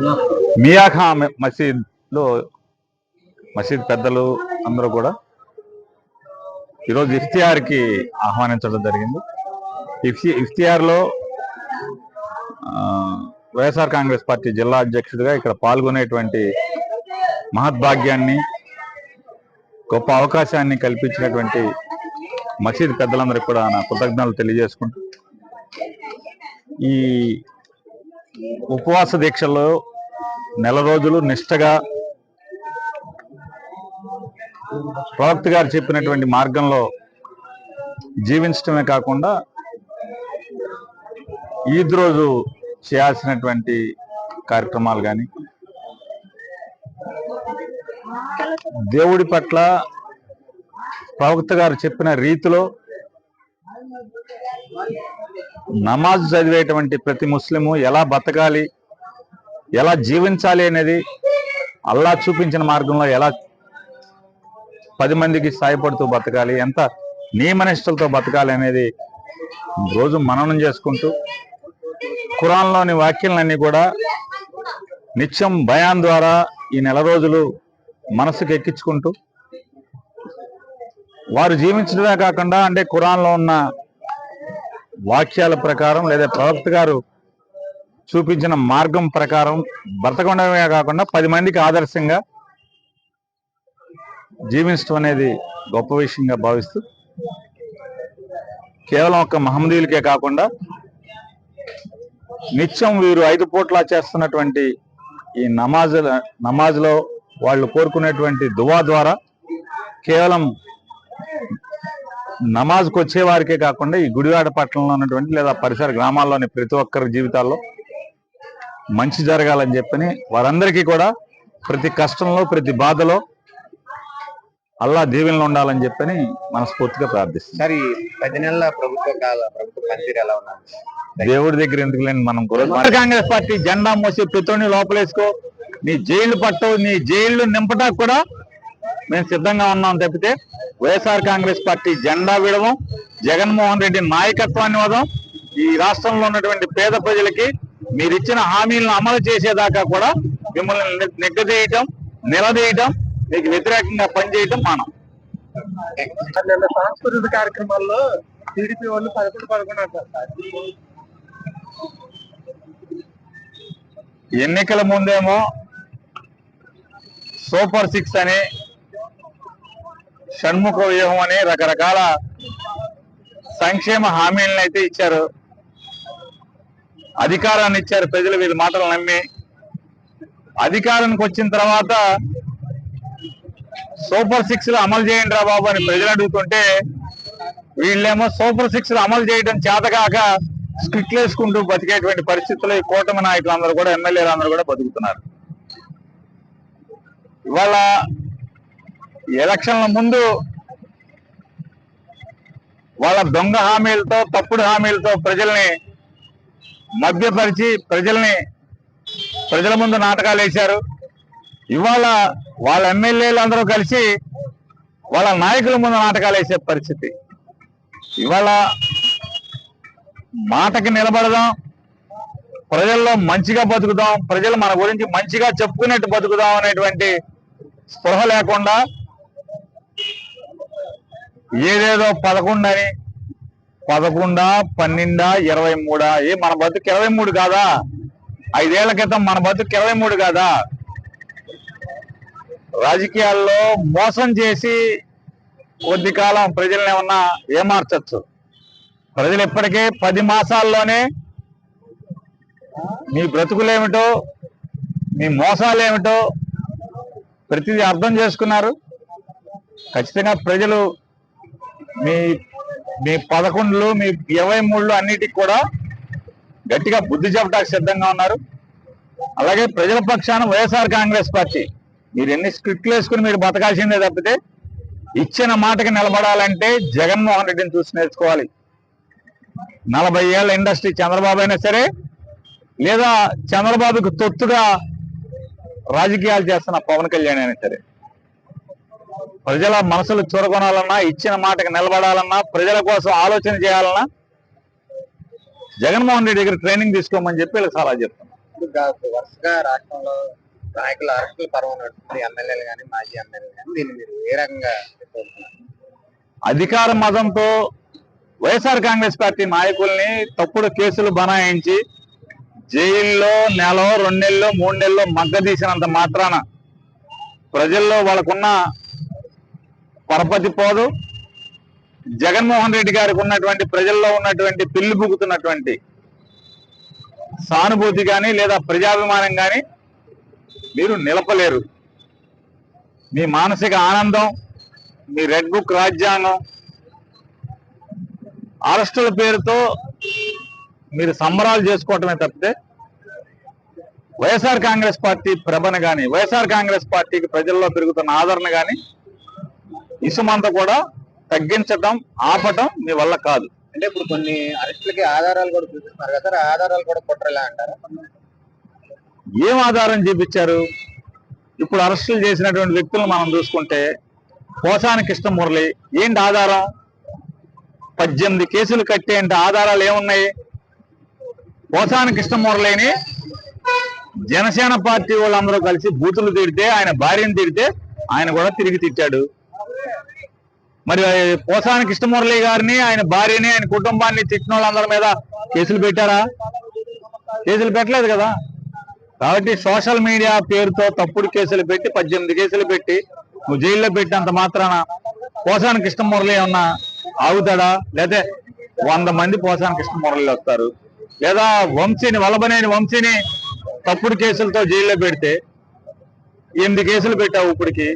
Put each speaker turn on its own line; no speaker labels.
No. మియాఖా మసీద్లో మసీద్ పెద్దలు అందరూ కూడా ఈరోజు ఇఫ్తియార్కి ఆహ్వానించడం జరిగింది. ఇఫ్తి ఇఫ్తియార్లో వైఎస్ఆర్ కాంగ్రెస్ పార్టీ జిల్లా అధ్యక్షుడిగా ఇక్కడ పాల్గొనేటువంటి మహద్భాగ్యాన్ని గొప్ప అవకాశాన్ని కల్పించినటువంటి మసీద్ పెద్దలందరికీ కూడా నా కృతజ్ఞతలు తెలియజేసుకుంటూ ఈ ఉపవాస దీక్షల్లో నెల రోజులు నిష్టగా ప్రవక్త గారు చెప్పినటువంటి మార్గంలో జీవించడమే కాకుండా ఈద్ రోజు చేయాల్సినటువంటి కార్యక్రమాలు కానీ దేవుడి పట్ల ప్రవక్త గారు చెప్పిన రీతిలో నమాజ్ చదివేటువంటి ప్రతి ముస్లిము ఎలా బతకాలి ఎలా జీవించాలి అనేది అల్లా చూపించిన మార్గంలో ఎలా పది మందికి సాయపడుతూ బతకాలి ఎంత నియమనిష్టలతో బతకాలి అనేది రోజు మననం చేసుకుంటూ ఖురాన్లోని వాక్యాలన్నీ కూడా నిత్యం భయాన్ ద్వారా ఈ నెల రోజులు మనసుకు ఎక్కించుకుంటూ వారు జీవించడమే కాకుండా అంటే ఖురాన్లో ఉన్న వాక్యాల ప్రకారం లేదా ప్రవక్త గారు చూపించిన మార్గం ప్రకారం బ్రతకడమే కాకుండా పది మందికి ఆదర్శంగా జీవించడం అనేది గొప్ప విషయంగా భావిస్తూ కేవలం ఒక మహమ్మదీయులకే కాకుండా నిత్యం వీరు ఐదు పూట్ల చేస్తున్నటువంటి ఈ నమాజ్ నమాజ్లో వాళ్ళు కోరుకునేటువంటి దువా ద్వారా కేవలం నమాజ్కి వచ్చే వారికే కాకుండా ఈ గుడివాడ పట్టణంలో ఉన్నటువంటి లేదా పరిసర గ్రామాల్లోని ప్రతి ఒక్కరి జీవితాల్లో మంచి జరగాలని చెప్పని వారందరికీ కూడా ప్రతి కష్టంలో ప్రతి బాధలో అల్లా దీవెనలు ఉండాలని చెప్పని మనస్ఫూర్తిగా
సార్ ఈ పది నెలల ప్రభుత్వ కాల ప్రభుత్వ పనితీరు ఎలా
దేవుడి దగ్గర ఎందుకు లేని మనం కూడా కాంగ్రెస్ పార్టీ జెండా మోసి ప్రతిని లోపలేసుకో. నీ జైలు పట్టవు నీ జైలు నింపడానికి కూడా మేము సిద్ధంగా ఉన్నాం తప్పితే వైఎస్ఆర్ కాంగ్రెస్ పార్టీ జెండా విడవం జగన్మోహన్ రెడ్డి నాయకత్వాన్ని వదం. ఈ రాష్ట్రంలో ఉన్నటువంటి పేద ప్రజలకి మీరు ఇచ్చిన హామీలను అమలు చేసేదాకా కూడా మిమ్మల్ని నిగ్గదీయటం నిలదీయటం మీకు వ్యతిరేకంగా పనిచేయటం మానం.
సాంస్కృతిక కార్యక్రమాల్లో టీడీపీ వాళ్ళు పదకొండు పదకొండు
ఎన్నికల ముందేమో సూపర్ సిక్స్ అని షణ్ముఖ వ్యూహం అని రకరకాల సంక్షేమ హామీలను అయితే ఇచ్చారు. అధికారాన్ని ఇచ్చారు ప్రజలు వీళ్ళ మాటలు నమ్మి. అధికారానికి వచ్చిన తర్వాత సూపర్ సిక్స్లో అమలు చేయండి రా బాబు అని ప్రజలు అడుగుతుంటే వీళ్ళేమో సూపర్ సిక్స్లో అమలు చేయడం చేతకాక స్క్రిట్లు వేసుకుంటూ బతికేటువంటి పరిస్థితుల్లో ఈ కూటమి నాయకులందరూ కూడా ఎమ్మెల్యేలు అందరూ కూడా బతుకుతున్నారు. ఇవాళ ఎలక్షన్ల ముందు వాళ్ళ దొంగ హామీలతో తప్పుడు హామీలతో ప్రజల్ని మభ్యపరిచి ప్రజల్ని ప్రజల ముందు నాటకాలు వేశారు. ఇవాళ వాళ్ళ ఎమ్మెల్యేలు అందరూ కలిసి వాళ్ళ నాయకుల ముందు నాటకాలు వేసే పరిస్థితి. ఇవాళ మాటకి నిలబడదాం ప్రజల్లో మంచిగా బతుకుదాం ప్రజలు మన గురించి మంచిగా చెప్పుకునేట్టు బతుకుదాం అనేటువంటి స్పృహ లేకుండా ఏదేదో పదకొండని పదకొండా పన్నెండా ఇరవై మూడా? ఏ మన బతుకు ఇరవై మూడు కాదా? ఐదేళ్ళ క్రితం మన బతుకు ఇరవై మూడు కాదా? రాజకీయాల్లో మోసం చేసి కొద్ది కాలం ప్రజల్ని ఏమన్నా ఏమార్చచ్చు? ప్రజలు ఇప్పటికే పది మాసాల్లోనే మీ బ్రతుకులేమిటో మీ మోసాలేమిటో ప్రతిదీ అర్థం చేసుకున్నారు. ఖచ్చితంగా ప్రజలు మీ మీ పదకొండులు మీ ఇరవై మూడులు అన్నిటికి కూడా గట్టిగా బుద్ధి చెప్పడానికి సిద్ధంగా ఉన్నారు. అలాగే ప్రజల పక్షాన వైఎస్ఆర్ కాంగ్రెస్ పార్టీ మీరు ఎన్ని స్క్రిప్ట్లు వేసుకుని మీరు బతకాల్సిందే తప్పితే ఇచ్చిన మాటకి నిలబడాలంటే జగన్మోహన్ రెడ్డిని చూసి నేర్చుకోవాలి. నలభై ఏళ్ళ ఇండస్ట్రీ చంద్రబాబు అయినా సరే లేదా చంద్రబాబుకు తొత్తుగా రాజకీయాలు చేస్తున్న పవన్ కళ్యాణ్ అయినా సరే. ప్రజల మనసులు చూరగొనాలన్నా ఇచ్చిన మాటకి నిలబడాలన్నా ప్రజల కోసం ఆలోచన చేయాలన్నా జగన్మోహన్ రెడ్డి దగ్గర ట్రైనింగ్ తీసుకోమని చెప్పి వీళ్ళకి సలహా చెప్తాను
ఇప్పుడు గా- వరుసగా రాష్ట్రంలో నాయకుల అరెస్టుల పర్వం నడుస్తుంది ఎమ్మెల్యేలు కానీ మాజీ ఎమ్మెల్యేలు కానీ దీన్ని మీరు ఏ రకంగా?
అధికార మతంతో వైఎస్ఆర్ కాంగ్రెస్ పార్టీ నాయకుల్ని తప్పుడు కేసులు బనాయించి జైల్లో నెల రెండు నెలలు మూడు నెలలు మగ్గదీసినంత మాత్రాన ప్రజల్లో వాళ్ళకున్న పరపతి పోదు. జగన్మోహన్ రెడ్డి గారికి ఉన్నటువంటి ప్రజల్లో ఉన్నటువంటి పిల్లి బుగుతున్నటువంటి సానుభూతి కానీ లేదా ప్రజాభిమానం కానీ మీరు నిలపలేరు. మీ మానసిక ఆనందం మీ రెడ్ బుక్ రాజ్యాంగం అరెస్టుల పేరుతో మీరు సంబరాలు చేసుకోవటమే తప్పితే వైఎస్ఆర్ కాంగ్రెస్ పార్టీ ప్రభన కానీ వైఎస్ఆర్ కాంగ్రెస్ పార్టీకి ప్రజల్లో పెరుగుతున్న ఆదరణ కానీ ఇసుమంతా కూడా తగ్గించటం ఆపటం మీ వల్ల కాదు.
అంటే ఇప్పుడు కొన్ని అరెస్టులకి ఆధారాలు కూడా చూపిస్తున్నారు కదా ఆధారాలు కూడా కుట్రలే అంటారా?
ఏం ఆధారం చూపించారు? ఇప్పుడు అరెస్టులు చేసినటువంటి వ్యక్తులను మనం చూసుకుంటే పోసాని కృష్ణమురళి ఏంటి ఆధారం? పద్దెనిమిది కేసులు కట్టేంటి ఆధారాలు ఏమున్నాయి? పోసాని కృష్ణమురళిని జనసేన పార్టీ వాళ్ళందరూ కలిసి బూతులు తిడితే ఆయన భార్యను తిడితే ఆయన కూడా తిరిగి తిట్టాడు. మరి పోసాని కృష్ణమురళి గారిని ఆయన భార్యని ఆయన కుటుంబాన్ని తిట్టిన వాళ్ళందరి మీద కేసులు పెట్టారా? కేసులు పెట్టలేదు కదా? కాబట్టి సోషల్ మీడియా పేరుతో తప్పుడు కేసులు పెట్టి పద్దెనిమిది కేసులు పెట్టి నువ్వు జైల్లో పెట్టినంత మాత్రాన పోసాని కృష్ణమురళి ఏమన్నా ఆగుతాడా? లేదా వంద మంది పోసాని కృష్ణమురళి వస్తారు. లేదా వంశీని వలబనేని వంశీని తప్పుడు కేసులతో జైల్లో పెడితే ఎనిమిది కేసులు పెట్టావు ఇప్పటికి.